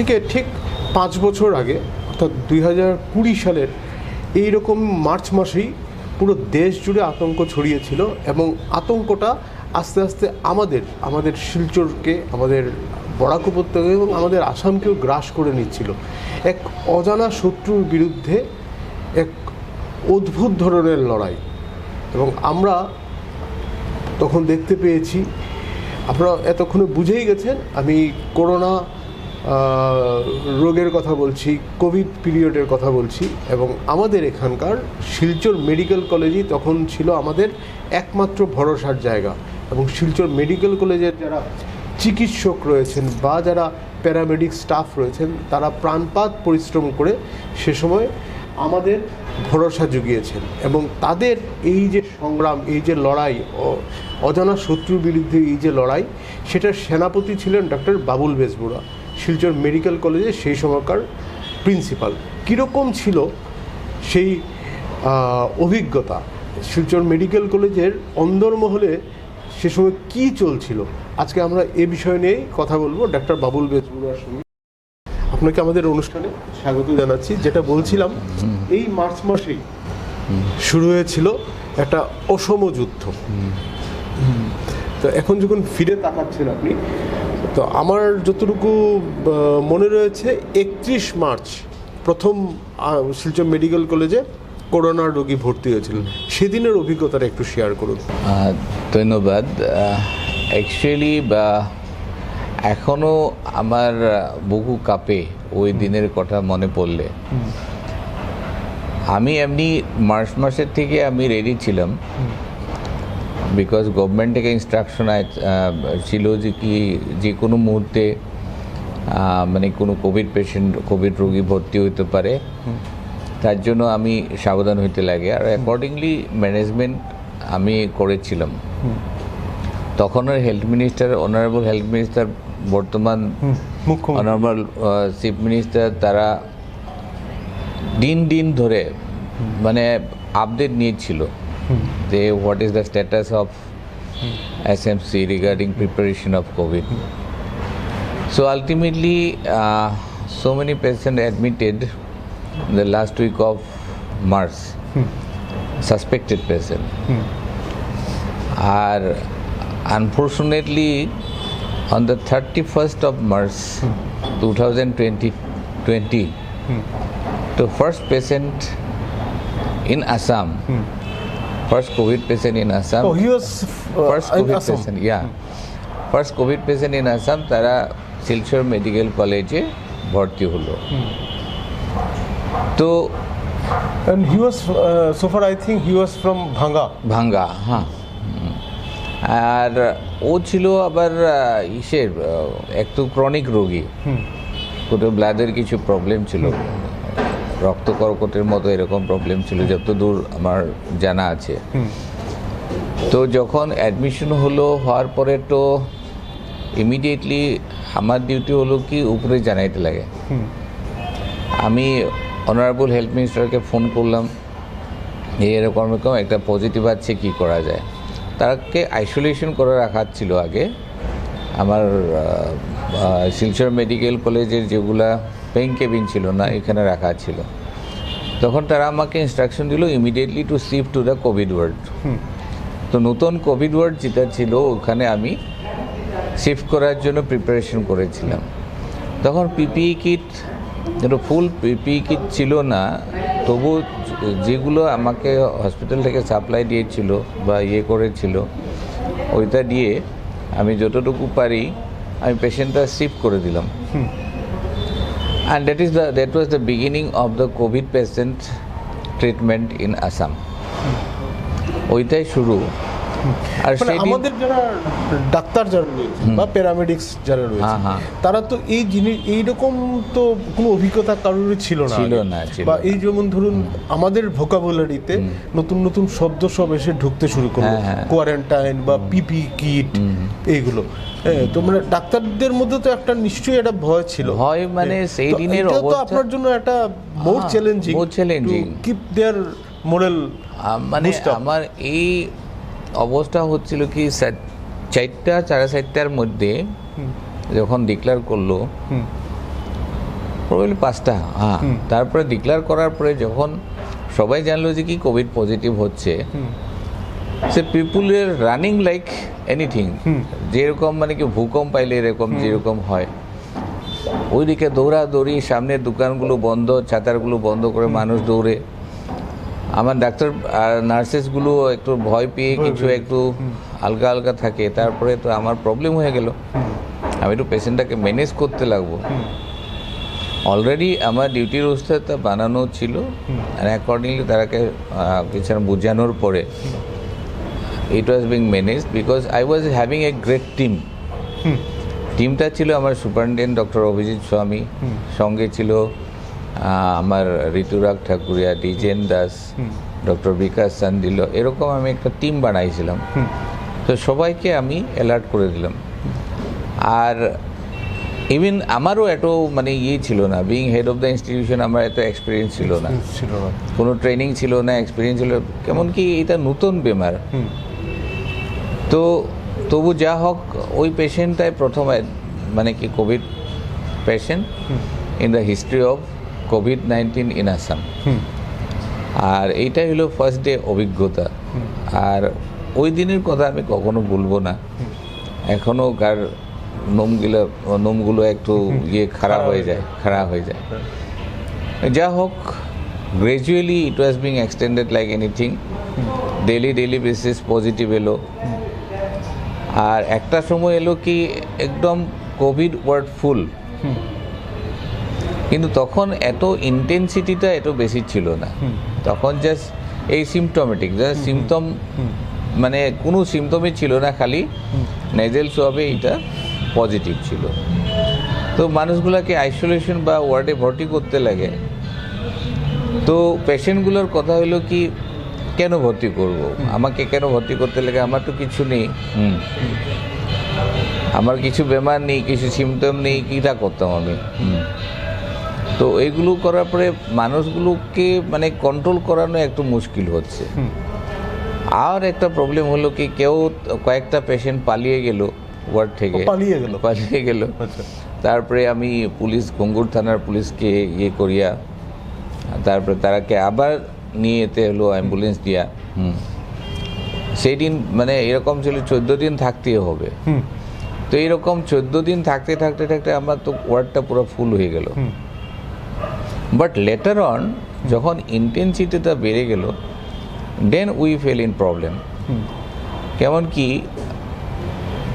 থেকে ঠিক পাঁচ বছর আগে, অর্থাৎ দুই হাজার কুড়ি সালের মার্চ মাসেই পুরো দেশ জুড়ে আতঙ্ক ছড়িয়েছিল এবং আতঙ্কটা আস্তে আস্তে আমাদের আমাদের শিলচরকে, আমাদের বরাক উপত্যকা এবং আমাদের আসামকেও গ্রাস করে নিচ্ছিল। এক অজানা শত্রুর বিরুদ্ধে এক অদ্ভুত ধরনের লড়াই। এবং আমরা তখন দেখতে পেয়েছি, আপনারা এতক্ষণে বুঝেই গেছেন, আমি করোনা রোগের কথা বলছি কোভিড পিরিয়ডের কথা বলছি, এবং আমাদের এখানকার শিলচর মেডিকেল কলেজই তখন ছিল আমাদের একমাত্র ভরসার জায়গা। এবং শিলচর মেডিকেল কলেজের যারা চিকিৎসক রয়েছেন বা যারা প্যারামেডিক স্টাফ রয়েছেন, তারা প্রাণপাত পরিশ্রম করে সে সময় আমাদের ভরসা জুগিয়েছেন। এবং তাদের এই যে সংগ্রাম, এই যে লড়াই অজানা শত্রুর বিরুদ্ধে এই যে লড়াই, সেটার সেনাপতি ছিলেন ডক্টর বাবুল বেজবুড়া। শিলচর মেডিকেল কলেজে সেই সময়কার প্রিন্সিপাল। কীরকম ছিল সেই অভিজ্ঞতা? শিলচর মেডিকেল কলেজের অন্দরমহলে সে সময় কী চলছিল? আজকে আমরা এ বিষয় নিয়েই কথা বলব ডাক্তার বাবুল বেজবুড়ার সঙ্গে। আপনাকে আমাদের অনুষ্ঠানে স্বাগত জানাচ্ছি। যেটা বলছিলাম এই মার্চ মাসেই শুরু হয়েছিল একটা অসম যুদ্ধ। তো এখন যখন ফিরে তাকাচ্ছেন আপনি তো আমার যতটুকু মনে রয়েছে একত্রিশ মার্চ প্রথম শিলচর মেডিকেল কলেজে করোনার রোগী ভর্তি হয়েছিলেন সেদিনের অভিজ্ঞতাটা একটু শেয়ার করুন। ধন্যবাদ। অ্যাকচুয়ালি বা এখনও আমার বহু কাপে ওই দিনের কথা মনে পড়লে। আমি এমনি মার্চ মাসের থেকে আমি রেডি ছিলাম। বিকজ গভর্নমেন্ট থেকে ইনস্ট্রাকশন ছিল যে কি যে কোনো মুহূর্তে মানে কোনো কোভিড পেশেন্ট কোভিড রোগী ভর্তি হইতে পারে। তার জন্য আমি সাবধান হইতে লাগে। আর অ্যাকর্ডিংলি ম্যানেজমেন্ট আমি করেছিলাম। তখনের health minister honourable health minister বর্তমান অনারেবল চিফ মিনিস্টার তারা দিন দিন ধরে মানে আপডেট নিয়েছিল। they what is the status of SMC regarding preparation of COVID. So ultimately, uh, so many patients admitted in the last week of March, suspected patient, are unfortunately on the 31st of March 2020, 20, the first patient in Assam first COVID patient in Assam, Oh, he was first COVID patient yeah first COVID patient in Assam তারা Silchar medical কলেজে ভর্তি হলো। তো And he was, uh, so far I think he was from Bhanga. ভাঙ্গা হ্যাঁ। আর ও ছিল আবার ইসের একটু ক্রনিক রোগী। কোনো ব্লাডের কিছু প্রবলেম ছিল। রক্ত কর্কটের মতো এরকম প্রবলেম ছিল যতদূর আমার জানা আছে। তো যখন অ্যাডমিশন হলো হওয়ার পরে তো ইমিডিয়েটলি আমার ডিউটি হলো কি উপরে জানাইতে লাগে। আমি অনারেবল হেলথ মিনিস্টারকে ফোন করলাম এরকম এরকম একটা পজিটিভ আছে কি করা যায়? তাকে আইসোলেশন করে রাখা ছিল আগে। আমার শিলচর মেডিকেল কলেজের যেগুলা পেইং কেবিন ছিল না এখানে রাখা ছিল। তখন তারা আমাকে ইনস্ট্রাকশন দিল immediately to shift to the COVID ward তো নতুন কোভিড ওয়ার্ড যেটা ছিল ওখানে আমি শিফট করার জন্য প্রিপারেশন করেছিলাম। তখন পিপিই কিট যেন ফুল পিপিই কিট ছিল না তবু যেগুলো আমাকে হসপিটাল থেকে সাপ্লাই দিয়েছিল বা ইয়ে করেছিল ওইটা দিয়ে আমি যতটুকু পারি আমি পেশেন্টটা শিফট করে দিলাম। and that is the that was the beginning of the covid patient treatment in Assam ওইটাই শুরু আর মানে আমাদের যারা ডাক্তার যারা রয়েছে বা প্যারামেডিক্স যারা রয়েছে হ্যাঁ, হ্যাঁ। তারা তো এই জিনিস এইরকম তো কোনো অভিজ্ঞতা কারোরই ছিল না ছিল না, বা এই যেমন ধরুন আমাদের ভোকাবুলারিতে নতুন নতুন শব্দ সব এসে ঢুকতে শুরু করল। হ্যাঁ, হ্যাঁ। কোয়ারেন্টাইন বা পিপি কিট এইগুলো। হ্যাঁ, তো মানে ডাক্তারদের মধ্যে তো একটা নিশ্চয়ই একটা ভয় ছিল। ভয় মানে হ্যাঁ, সেই দিনের এটা তো আপনার জন্য একটা মোর হ্যাঁ, challenging more challenging. Keep there আম- মানে আমার এই অবস্থা হচ্ছিল কি চারটা সাড়ে চারটার মধ্যে যখন ডিক্লেয়ার করল প্রবলি পাঁচটা হ্যাঁ তারপরে ডিক্লেয়ার করার পরে যখন সবাই জানলো যে কি কোভিড পজিটিভ হচ্ছে সে পিপুলের রানিং লাইক এনিথিং যেরকম মানে কি ভূকম্প পাইলে এরকম যেরকম হয়। ওইদিকে দৌড়াদৌড়ি সামনের দোকানগুলো বন্ধ ছাতারগুলো বন্ধ করে মানুষ দৌড়ে। আমার ডাক্তার আর নার্সেসগুলো একটু ভয় পেয়ে কিছু একটু হালকা হালকা থাকে তারপরে তো আমার প্রবলেম হয়ে গেল। আমি একটু পেশেন্টটাকে ম্যানেজ করতে লাগবো। অলরেডি আমার ডিউটি রোস্টারটা বানানো ছিল আর অ্যাকর্ডিংলি তারাকে কিছু বোঝানোর পরে it was being manage because I was having a great team টিমটা ছিল আমার সুপারিনটেন্ডেন্ট ডক্টর অভিজিৎ স্বামী সঙ্গে ছিল আমার ঋতুরাগ ঠাকুরিয়া ডিজেন দাস ডক্টর বিকাশ চান্দিল এরকম আমি একটা টিম বানাইছিলাম। তো সবাইকে আমি অ্যালার্ট করে দিলাম। আর ইভেন আমারও এত মানে ইয়ে ছিল না being head of the institution আমার এত এক্সপিরিয়েন্স ছিল না। ছিল না। কোনো ট্রেনিং ছিল না এক্সপিরিয়েন্স ছিল কেমন কি এটা নতুন বেমার। তো তবু যা হোক ওই পেশেন্টটাই প্রথম মানে কি COVID patient in the history of COVID nineteen in Assam আর এইটাই হলো ফার্স্ট ডে অভিজ্ঞতা। আর ওই দিনের কথা আমি কখনো ভুলবো না। এখনও কার নোমগুলো নোমগুলো একটু ইয়ে খারাপ হয়ে যায় খারাপ হয়ে যায়। যা হোক gradually it was being extended like anything daily daily basis positive এলো। আর একটা সময় এলো কি একদম কোভিড ওয়ার্ড ফুল কিন্তু তখন এত ইন্টেন্সিটিটা এত বেশি ছিল না। তখন জাস্ট এই সিমটমেটিক জাস্ট সিমটম মানে কোনো সিমটমই ছিল না খালি নেজেল সোয়াবে এটা পজিটিভ ছিল। তো মানুষগুলোকে আইসোলেশন বা ওয়ার্ডে ভর্তি করতে লাগে। তো পেশেন্টগুলোর কথা হলো কি কেন ভর্তি করব? আমাকে কেন ভর্তি করতে লাগে? আমার তো কিছু নেই। হুম। আমার কিছু বেমার নেই কিছু সিমটম নেই কীটা করতাম আমি? তো এইগুলো করার পরে মানুষগুলোকে মানে কন্ট্রোল করানো একটু মুশকিল হচ্ছে। আর একটা প্রবলেম হলো কি কেউ কয়েকটা পেশেন্ট পালিয়ে গেল ওয়ার্ড থেকে। পালিয়ে গেল? পালিয়ে গেল। আচ্ছা। তারপরে আমি পুলিশ গঙ্গুর থানার পুলিশকে ইয়ে করিয়া তারপরে তারাকে আবার নিয়ে যেতে হলো অ্যাম্বুলেন্স দিয়া। হুম। সেই দিন মানে এরকম ছিল চোদ্দ দিন থাকতেই হবে। হুম। তো এইরকম চোদ্দ দিন থাকতে থাকতে থাকতে আমার তো ওয়ার্ডটা পুরো ফুল হয়ে গেল। হুম। বাট লেটার অন যখন ইন্টেন্সিটিটা বেড়ে গেল then we fell in problem কেমন কি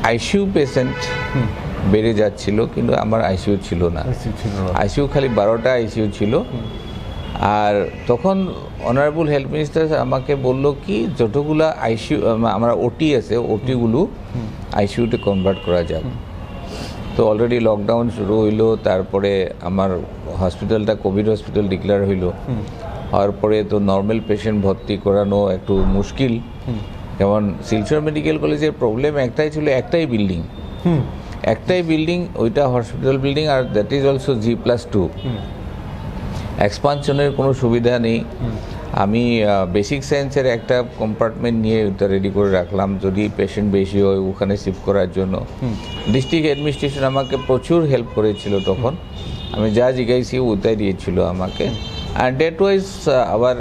আইসিইউ পেশেন্ট বেড়ে যাচ্ছিল কিন্তু আমার আইসিউ ছিল না। না। খালি বারোটা আইসিউ ছিল। আর তখন অনারেবল হেলথ মিনিস্টার আমাকে বলল কি যতগুলা আইসিউ আমরা ওটি আছে ওটিগুলো আইসিইউতে কনভার্ট করা যাক। তো অলরেডি লকডাউন শুরু হইল তারপরে আমার হসপিটালটা কোভিড হসপিটাল ডিক্লেয়ার হইল। হওয়ার পরে তো নর্মাল পেশেন্ট ভর্তি করানো একটু মুশকিল। যেমন শিলচর মেডিকেল কলেজের প্রবলেম একটাই ছিল একটাই বিল্ডিং। একটাই বিল্ডিং ওইটা hospital building R that is also G plus two. এক্সপানশনের কোনো সুবিধা নেই। আমি বেসিক সায়েন্সের একটা কম্পার্টমেন্ট নিয়ে ওটা রেডি করে রাখলাম যদি পেশেন্ট বেশি হয় ওখানে শিফট করার জন্য। ডিস্ট্রিক্ট অ্যাডমিনিস্ট্রেশন আমাকে প্রচুর হেল্প করেছিল তখন। আমি যা জিজ্ঞাসি ওটাই দিয়েছিল আমাকে। And date wise our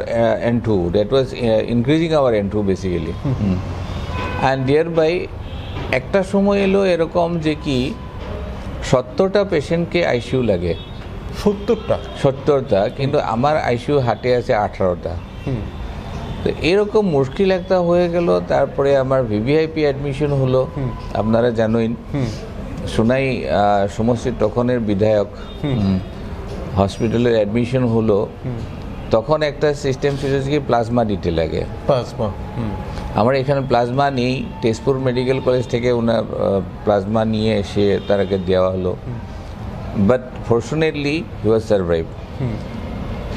N to date was increasing our N to basically and dear by একটা সময় এলো এরকম যে কি সত্তরটা পেশেন্টকে আইসিইউ লাগে। সত্তরটা? সত্তরটা কিন্তু আমার আইসিইউ হাটে আছে আঠারোটা। তো এরকম মুশকিল একটা হয়ে গেল তারপরে আমার ভিভিআইপি অ্যাডমিশন হলো। আপনারা জানোই। সোনাই আহ, সমষ্টির তখনের বিধায়ক হসপিটালের অ্যাডমিশন হলো তখন একটা সিস্টেম ছিল যে কি প্লাজমা দিতে লাগে। প্লাজমা আমার এখানে প্লাজমা নেই তেজপুর মেডিকেল কলেজ থেকে ওনার প্লাজমা নিয়ে এসে তারাকে দেওয়া হলো। But fortunately he was survive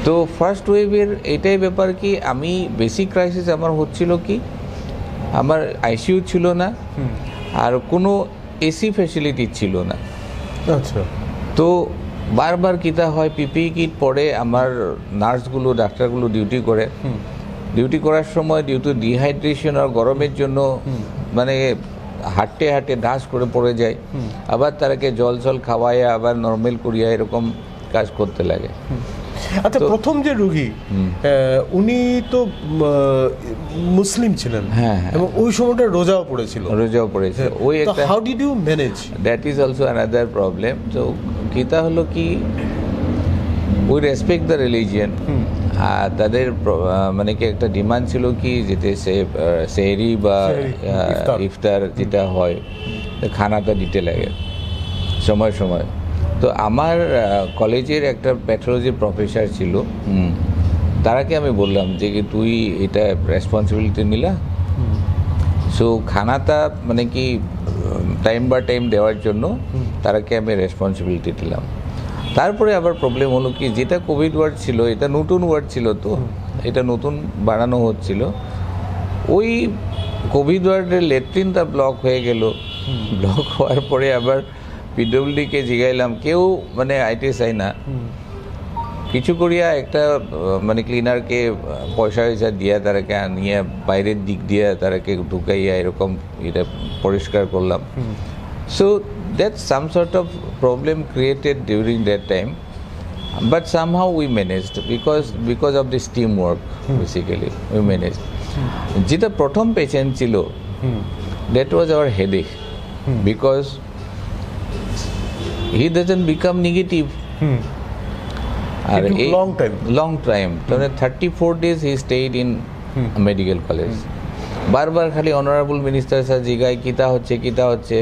তো ফার্স্ট ওয়েভের এটাই ব্যাপার কি আমি বেসিক ক্রাইসিস আমার হচ্ছিল কি আমার আইসিইউ ছিল না। আর কোনো এসি ফ্যাসিলিটি ছিল না। আচ্ছা। তো বারবার কিতা হয় পিপি কিট পরে আমার নার্সগুলো ডাক্তারগুলো ডিউটি করে। ডিউটি করার সময় ডিউটি ডিহাইড্রেশন আর গরমের জন্য মানে হাঁটতে হাঁটতে ডাস করে পড়ে যায়। আবার তারাকে জল জল খাওয়ায় আবার নর্মাল করিয়া এরকম কাজ করতে লাগে। আচ্ছা প্রথম যে রুগী উনি তো মুসলিম ছিলেন হ্যাঁ, হ্যাঁ। এবং ওই সময়টা রোজাও পড়েছিল। রোজাও পড়েছে ওই একটা how did you manage that is also another problem তো গীতা হলো কি উই রেসপেক্ট দ্য রিলিজিয়ান আর তাদের মানে কি একটা ডিমান্ড ছিল কি যেতে সে সেহরি বা। ইফতার। যেটা হয় খানাটা দিতে লাগে। সময় সময়। তো আমার কলেজের একটা প্যাথোলজি প্রফেসর ছিল তারাকে আমি বললাম যে কি তুই এটা রেসপন্সিবিলিটি নিলা। সো খানাটা মানে কি টাইম বা টাইম দেওয়ার জন্য তারাকে আমি রেসপন্সিবিলিটি দিলাম। তারপরে আবার প্রবলেম হলো কি যেটা কোভিড ওয়ার্ড ছিল এটা নতুন ওয়ার্ড ছিল তো এটা নতুন বানানো হচ্ছিল। ওই কোভিড ওয়ার্ডের লেট্রিনটা ব্লক হয়ে গেল। ব্লক হওয়ার পরে আবার পিডব্লিউডিকে জিগাইলাম কেউ মানে আইতে চাই না। কিছু করিয়া একটা মানে ক্লিনারকে পয়সা পয়সা দিয়া তারাকে আনিয়ে বাইরের দিক দিয়ে তারাকে ঢুকাইয়া এরকম এটা পরিষ্কার করলাম। So that some sort of problem created during that time but somehow we managed because because of this team work basically we manage যেটা প্রথম পেশেন্ট ছিল that was our headache because he doesn't become negative R It took এই long time. Long time তাহলে thirty four days he stayed in medical college বারবার খালি honourable minister sir জিগায় কিতা হচ্ছে কিতা হচ্ছে?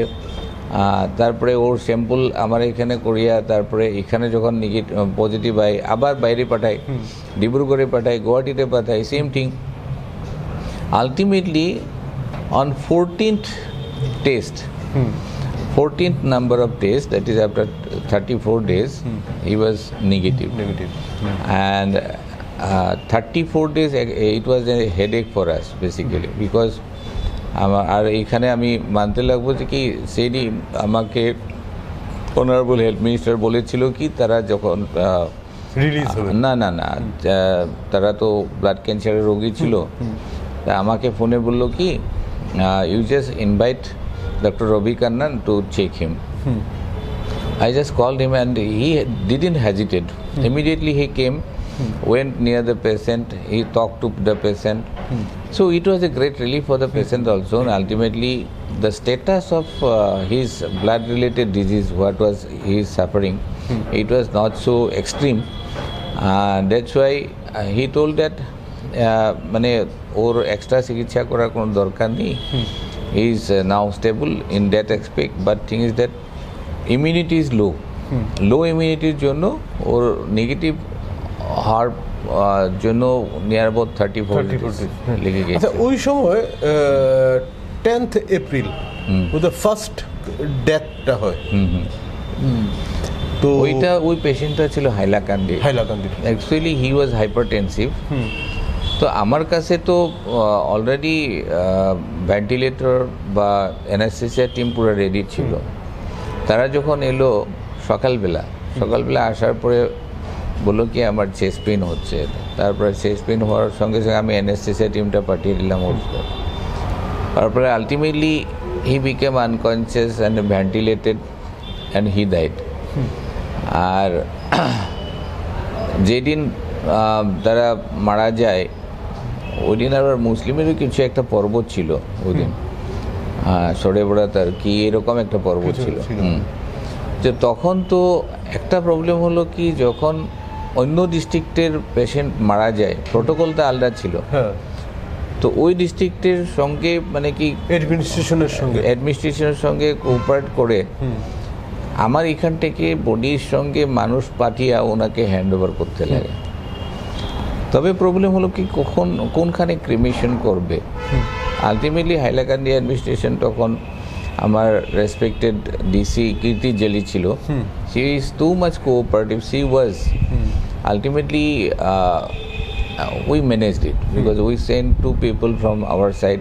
তারপরে ওর স্যাম্পল আমার এখানে করিয়া তারপরে এখানে যখন নেগেটিভ পজিটিভ হয় আবার বাইরে পাঠায় ডিব্রুগড়ে পাঠায় গুয়াহাটিতে পাঠায় same thing ultimately on fourteenth test 14th number of tests, that is after 34 days, he was negative. Negative And uh, 34 days, eh, it was a headache for us basically because আমার আর এখানে আমি মানতে লাগবো যে কি সেটি আমাকে অনারেবল হেলথ মিনিস্টার বলেছিল কি তারা যখন রিলিজ না না না তারা তো ব্লাড ক্যান্সারের রোগী ছিল। তা আমাকে ফোনে বলল কি you just invite Doctor Ravi Kannan to check him I just called him and he didn't hesitate. Immediately he came, went near the patient, he talked to the patient. So it was a great relief for the patient also. And ultimately, the status of uh, his blood related disease, what was he is suffering, it was not so extreme. Uh, that's why uh, he told that uh, মানে ওর extra চিকিৎসা করার কোনো দরকার নেই he is now stable in that expect but thing is that immunity is low low ইমিউনিটির জন্য ওর negative হওয়ার জন্য নিয়ার অ্যাবাউট থার্টি ফোর 34 লেগে গেছে ওই সময় টেন্থ এপ্রিল ওদের ফার্স্ট ডেথটা হয়। তো ওইটা ওই পেশেন্টটা ছিল Hailakandi. Hailakandi. Actually he was hypertensive তো আমার কাছে তো অলরেডি ভেন্টিলেটর বা অ্যানাস্থেসিয়া টিম পুরো রেডি ছিল। তারা যখন এলো সকালবেলা সকালবেলা আসার পরে বলল কি আমার চেস্ট পেন হচ্ছে। তারপরে চেস্ট পেন হওয়ার সঙ্গে সঙ্গে আমি অ্যানাস্থেসিয়া টিমটা পাঠিয়ে দিলাম ওর তারপরে ultimately he became unconscious and ventilated and he died আর যেদিন তারা মারা যায় ওই দিন আবার মুসলিমেরও কিছু একটা পর্ব ছিল ওই দিন হ্যাঁ সরে তার কি এরকম একটা পর্ব ছিল। যে তখন তো একটা প্রবলেম হলো কি যখন অন্য ডিস্ট্রিক্টের পেশেন্ট মারা যায় প্রোটোকলটা আলাদা ছিল। হ্যাঁ। তো ওই ডিস্ট্রিক্টের সঙ্গে মানে কি অ্যাডমিনিস্ট্রেশনের সঙ্গে। অ্যাডমিনিস্ট্রেশনের সঙ্গে কোঅপারেট করে আমার এখান থেকে বডির সঙ্গে মানুষ পাঠিয়ে ওনাকে হ্যান্ড ওভার করতে লাগে। তবে প্রবলেম হলো কি কখন কোনখানে ক্রিমেশন করবে? আলটিমেটলি হাইলাকান্দি অ্যাডমিনিস্ট্রেশন তখন আমার রেসপেক্টেড ডিসি কীর্তি জেলি ছিল। She is too much cooperative she was ultimately we managed it because we send two people from our side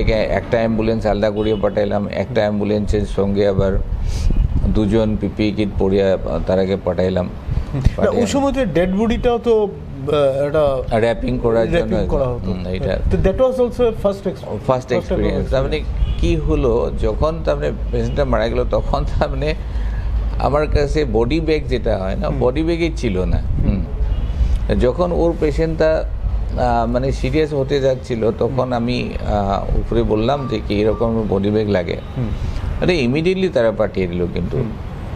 এক একটা অ্যাম্বুলেন্স আলাদা করিয়ে পাঠাইলাম একটা অ্যাম্বুলেন্সের সঙ্গে আবার দুজন পিপি কিট পরিয়া তারাকে পাঠাইলাম। ওই সময় ডেড বডিটাও তো একটা র্যাপিং করার জন্য করা হতো। এটা। তো that was also first first experience তার মানে কি হলো যখন তার মানে পেশেন্টটা মারা গেল তখন তার মানে আমার কাছে বডি ব্যাগ যেটা হয় না বডি ব্যাগই ছিল না। যখন ওর পেশেন্টটা মানে সিরিয়াস হতে যাচ্ছিল তখন আমি উপরে বললাম যে কি এরকম বডি ব্যাগ লাগে। আরে ইমিডিয়েটলি তারা পাঠিয়ে দিল কিন্তু।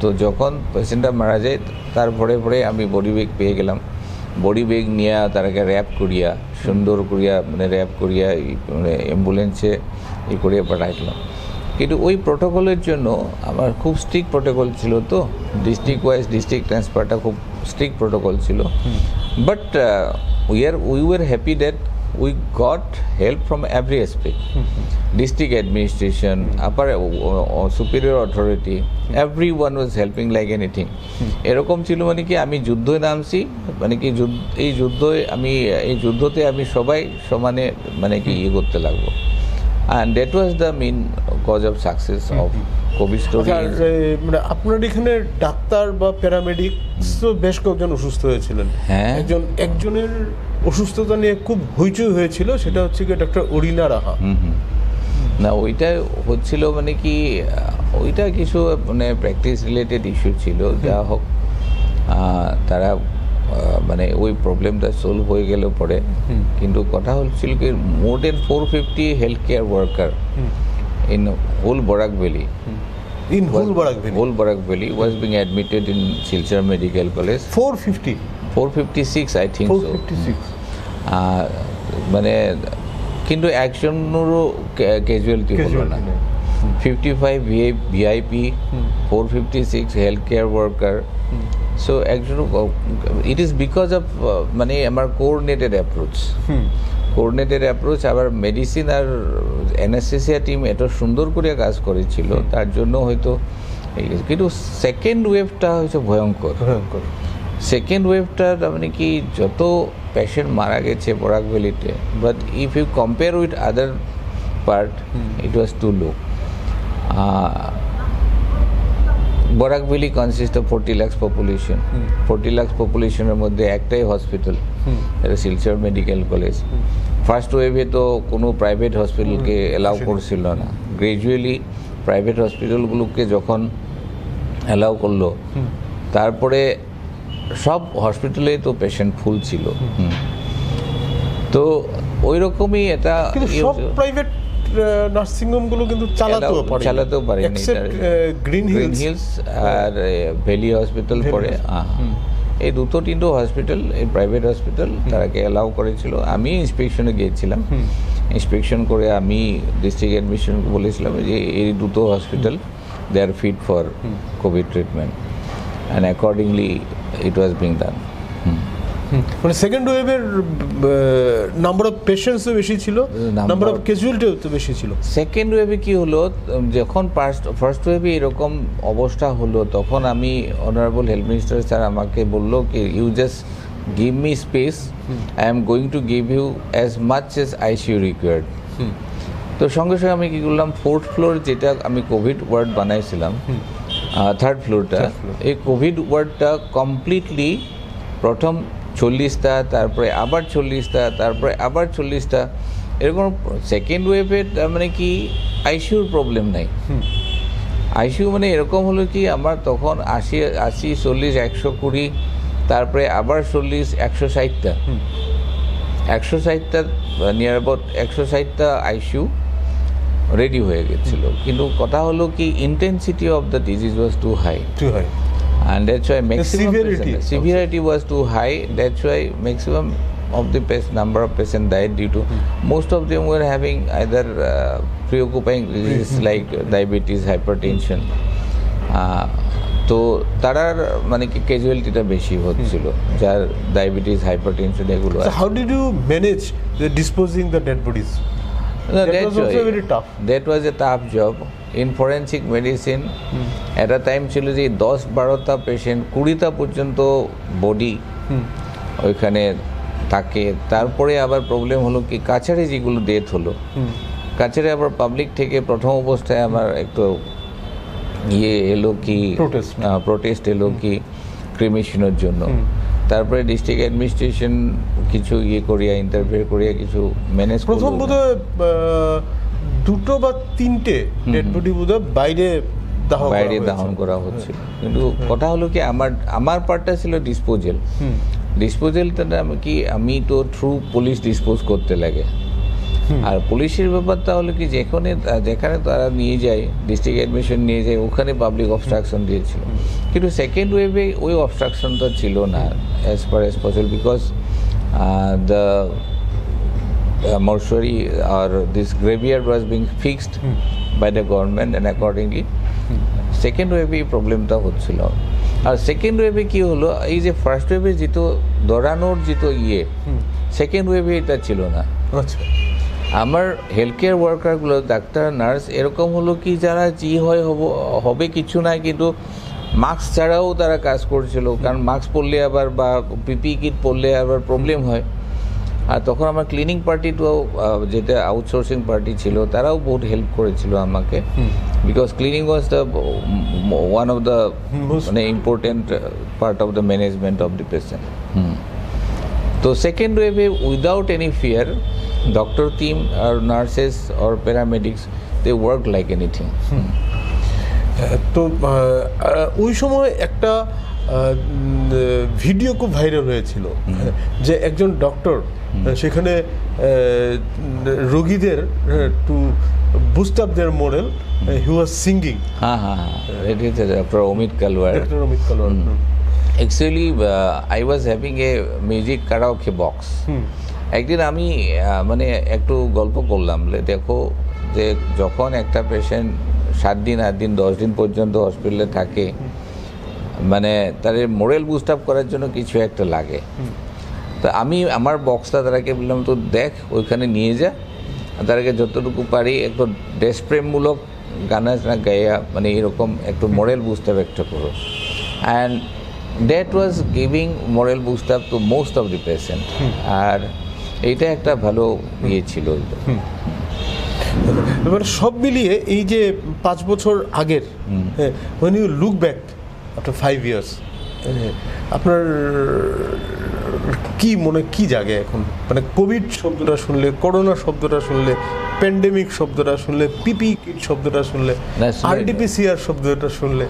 তো যখন পেশেন্টটা মারা যায় তার পরে পরে আমি বডি ব্যাগ পেয়ে গেলাম। বডি ব্যাগ নিয়ে তারাকে র্যাপ করিয়া সুন্দর করিয়া মানে র্যাপ করিয়া মানে অ্যাম্বুলেন্সে ই করিয়া পাঠাইলাম। কিন্তু ওই প্রোটোকলের জন্য আমার খুব স্ট্রিক্ট প্রোটোকল ছিল তো। ডিস্ট্রিক্ট ওয়াইজ ডিস্ট্রিক্ট ট্রান্সফারটা খুব স্ট্রিক্ট প্রোটোকল ছিল। But we are we were happy that we got help from every aspect district administration, upper uh, superior authority, everyone was helping like anything. এরকম ছিল মানে কি আমি যুদ্ধে নামছি মানে কি এই যুদ্ধে আমি এই যুদ্ধতে আমি সবাই সমানে মানে কি ইয়ে করতে লাগবো and that was the main cause of success of COVID আচ্ছা, মানে আপনার এখানে ডাক্তার বা প্যারামেডিক তো বেশ কয়েকজন অসুস্থ হয়েছিলেন। হ্যাঁ। একজন একজনের অসুস্থতা নিয়ে খুব হইচই হয়েছিল সেটা হচ্ছে কি ডক্টর অরিনা রাহা। না ওইটা হচ্ছিল মানে কি ওইটা কিছু মানে প্র্যাকটিস রিলেটেড ইস্যু ছিল যা হোক তারা মানে ওই প্রবলেমটা সলভ হয়ে গেল পরে। কিন্তু কথা হচ্ছিল কি more than four fifty health care worker Barak Valley in whole Barak Valley whole Barak Valley was being admitted in Silchar medical college four fifty four fifty six I think four so fifty six আর মানে কিন্তু একজনেরও casualty হলো না। Fifty five VIP four fifty six health care worker so একজন it is because of মানে আমার coordinated approach coordinated approach আবার medicine আর অ্যানাস্থেসিয়া টিম এত সুন্দর করে কাজ করেছিল তার জন্য হয়তো কিন্তু সেকেন্ড ওয়েভটা হচ্ছে ভয়ঙ্কর। ভয়ঙ্কর। সেকেন্ড ওয়েভটা মানে কি যত পেশেন্ট মারা গেছে Barak ভ্যালিতে but if you compare with other part it was too low Barak Valley consist of forty lakhs population forty lakhs পপুলেশনের মধ্যে একটাই হসপিটাল এটা শিলচর মেডিকেল কলেজ ফার্স্ট ওয়েভে তো কোনো প্রাইভেট হসপিটালকে অ্যালাউ করছিল না গ্রাজুয়ালি প্রাইভেট হসপিটালগুলোকে যখন অ্যালাউ করল তারপরে সব হসপিটালে তো পেশেন্ট ফুল ছিল। তো ওই রকমই এটা সব প্রাইভেট নার্সিংহোমগুলো কিন্তু চালাতেও পারে চালাতেও এক্সেপ্ট গ্রিন হিলস আর ভ্যালি হসপিটাল Valley পরে আহ, এই দুটো তিনটো হসপিটাল এই প্রাইভেট হসপিটাল তারাকে অ্যালাউ করেছিল। আমি ইন্সপেকশনে গিয়েছিলাম। ইন্সপেকশন করে আমি ডিস্ট্রিক্ট অ্যাডমিশন বলেছিলাম যে এই দুটো hospital they are fit for COVID treatment and accordingly it was being done মানে সেকেন্ড ওয়েভের নাম্বার অফ পেশেন্টসও বেশি ছিল নাম্বার অফ ক্যাজুয়ালিটিও তো বেশি ছিল। সেকেন্ড ওয়েভে কি হলো যখন ফার্স্ট ফার্স্ট ওয়েভে এরকম অবস্থা হলো তখন আমি অনারেবল হেলথ মিনিস্টার স্যার আমাকে বলল কি you just give me space I am going to give you as much as ICU required তো সঙ্গে সঙ্গে আমি কি করলাম ফোর্থ ফ্লোর যেটা আমি কোভিড ওয়ার্ড বানাইছিলাম থার্ড ফ্লোরটা এই কোভিড ওয়ার্ডটা কমপ্লিটলি প্রথম চল্লিশটা তারপরে আবার চল্লিশটা তারপরে আবার চল্লিশটা। এরকম সেকেন্ড ওয়েভের মানে কি আইসিউর প্রবলেম নাই। আইসিইউ মানে এরকম হলো কি আমার তখন আশি আশি চল্লিশ একশো কুড়ি তারপরে আবার চল্লিশ একশো ষাটটা। একশো ষাটটা নিয়ার অ্যাবাউট একশো ষাটটা আইসিইউ রেডি হয়ে গেছিল। কিন্তু কথা হলো কি intensity of the disease was too high too হয় and that's why maximum the severity patient, severity was too high that's why maximum of the patient, number of patients died due to mm-hmm. most of them were having either uh, preoccupying diseases like diabetes hypertension uh, তো তারার মানে কি ক্যাজুয়ালিটিটা বেশি হচ্ছিল যার diabetes hypertension এগুলো So how did you manage the disposing the dead bodies? No, That that's was also very tough. That was a tough job. In forensic medicine, একটা time ছিল যে দশ বারোটা পেশেন্ট কুড়িটা পর্যন্ত বডি ওইখানে থাকে তারপরে আবার প্রবলেম হলো কি কাছাড়ে যেগুলো ডেথ হলো কাছাড়ে আবার পাবলিক থেকে প্রথম অবস্থায় আমার একটু ইয়ে এলো কি. প্রোটেস্ট এলো কি ক্রিমেশনের জন্য তারপরে ডিস্ট্রিক্ট অ্যাডমিনিস্ট্রেশন কিছু ইয়ে করিয়া ইন্টারফেয়ার করিয়া কিছু ম্যানেজ প্রথম বোধহয় দুটো বা তিনটে ডেড বডি বোধহয় বাইরে বাইরে দাহন করা হচ্ছে। কিন্তু কথা হলো কি আমার আমার পার্টটা ছিল ডিসপোজেল ডিসপোজালটা কি আমি তো থ্রু পুলিশ ডিসপোজ করতে লাগে। আর পুলিশের ব্যাপারটা হলো কি যেখানে যেখানে তারা নিয়ে যায় ডিস্ট্রিক্ট অ্যাডমিশন নিয়ে যায় ওখানে পাবলিক অবস্ট্রাকশন দিয়েছিল। কিন্তু সেকেন্ড ওয়েভে ওই অবস্ট্রাকশনটা ছিল না as per as possible because the mortuary or this graveyard was being fixed by the government and accordingly second ওয়েভে এই প্রবলেমটা হচ্ছিল। আর সেকেন্ড ওয়েভে কি হলো এই যে ফার্স্ট ওয়েভে যেহেতু দৌড়ানোর যেহেতু ইয়ে সেকেন্ড ওয়েভে এটা ছিল না। আচ্ছা। আমার হেলথ কেয়ার ওয়ার্কারগুলো ডাক্তার নার্স এরকম হলো কি যারা জি হয় হব- হবে কিছু না কিন্তু মাস্ক ছাড়াও তারা কাজ করছিল। কারণ মাস্ক পরলে আবার বা পিপি কিট পরলে আবার প্রবলেম হয়। আর তখন আমার ক্লিনিং পার্টিটাও যেটা আউটসোর্সিং পার্টি ছিল তারাও বহুত হেল্প করেছিল আমাকে। Because cleaning was the one of the মানে important part of the management of the patient তো second ওয়েভে without any fear doctor team R nurses or paramedics they work like anything তো ওই সময় একটা ভিডিও খুব viral হয়েছিল যে একজন ডক্টর সেখানে রোগীদের to boost up their model he was singing হ্যাঁ হ্যাঁ হ্যাঁ it is doctor Amit Kalwar doctor Amit Kalwar actually I was having a music karaoke box হুম। একদিন আমি মানে একটু গল্প করলাম দেখো যে যখন একটা পেশেন্ট সাত দিন, আট দিন, দশ দিন পর্যন্ত হসপিটালে থাকে মানে তাদের মোরাল বুস্ট আপ করার জন্য কিছু একটা লাগে। তো আমি আমার বক্সটা তারাকে বললাম তো দেখ, ওইখানে নিয়ে যা। তারাকে যতটুকু পারি একটু দেশপ্রেমমূলক গানা গাইয়া মানে এরকম একটু মোরাল বুস্ট আপ একটা করো। And that was giving moral boost up to most of the patient আর এইটা একটা ভালো ইয়ে ছিল এবার সব মিলিয়ে এই যে পাঁচ বছর আগের হ্যাঁ when you look back after five years আপনার কি মনে কি জাগে এখন? মানে কোভিড শব্দটা শুনলে করোনা শব্দটা শুনলে প্যান্ডেমিক শব্দটা শুনলে পিপি কিট শব্দটা শুনলে right. শব্দটা শুনলে।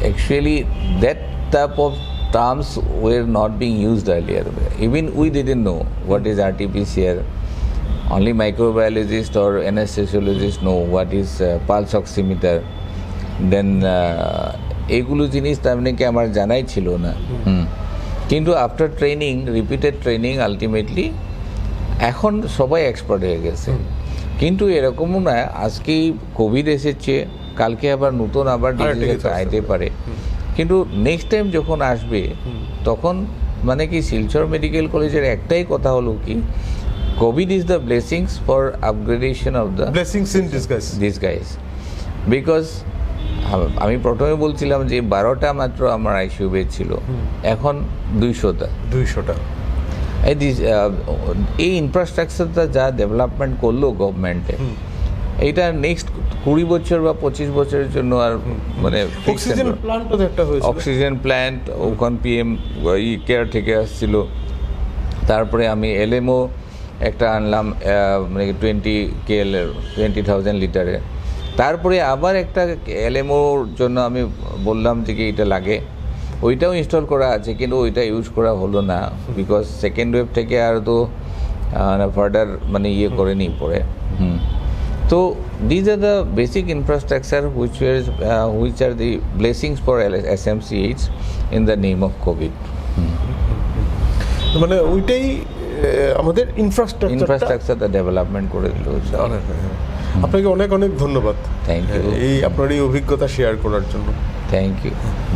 Actually that type of terms were not being used earlier even we didn't know what is rt-pcr only microbiologist or anesthesiologist know what is uh, pulse oximeter then uh, এইগুলো জিনিস তার মানে কি আমার জানাই ছিল না। কিন্তু after training repeated training ultimately এখন সবাই এক্সপার্ট হয়ে গেছে কিন্তু এরকমও না আজকেই কোভিড এসেছে কালকে আবার নতুন আবার আরেকটা ডিজিজ কিছু আসতে আইতে পারে কিন্তু নেক্সট টাইম যখন আসবে তখন মানে কি শিলচর মেডিকেল কলেজের একটাই কথা হলো কি COVID is the blessings for upgradation of the blessings in disguise this guys because আমি প্রথমে বলছিলাম যে বারোটা মাত্র আমার আইসিউ বেড ছিল এখন দুইশোটা। দুইশোটা। এই ইনফ্রাস্ট্রাকচারটা যা ডেভেলপমেন্ট করল গভর্নমেন্টে এইটা নেক্সট কুড়ি বছর বা পঁচিশ বছরের জন্য আর মানে অক্সিজেন প্লান্টও তো একটা হয়েছিল। অক্সিজেন প্ল্যান্ট ওখান পিএম ই কেয়ার থেকে আসছিল। তারপরে আমি এলএমও একটা আনলাম মানে টোয়েন্টি কেএল টোয়েন্টি থাউজেন্ড লিটারে তারপরে আবার একটা এলএমওর জন্য আমি বললাম যে কি এটা লাগে। ওইটাও ইনস্টল করা আছে কিন্তু ওইটা ইউজ করা হলো না বিকজ সেকেন্ড ওয়েভ থেকে আর তো ফার্দার মানে ইয়ে করেনি পরে। হুম। তো these are the basic infrastructure which were uh, which are the blessings for SMCH in the name of COVID. মানে ওইটাই আমাদের ইনফ্রাস্ট্রাকচার Infrastructure the development করে দিল আপনাকে অনেক অনেক ধন্যবাদ Thank you. এই আপনার এই অভিজ্ঞতা শেয়ার করার জন্য থ্যাংক ইউ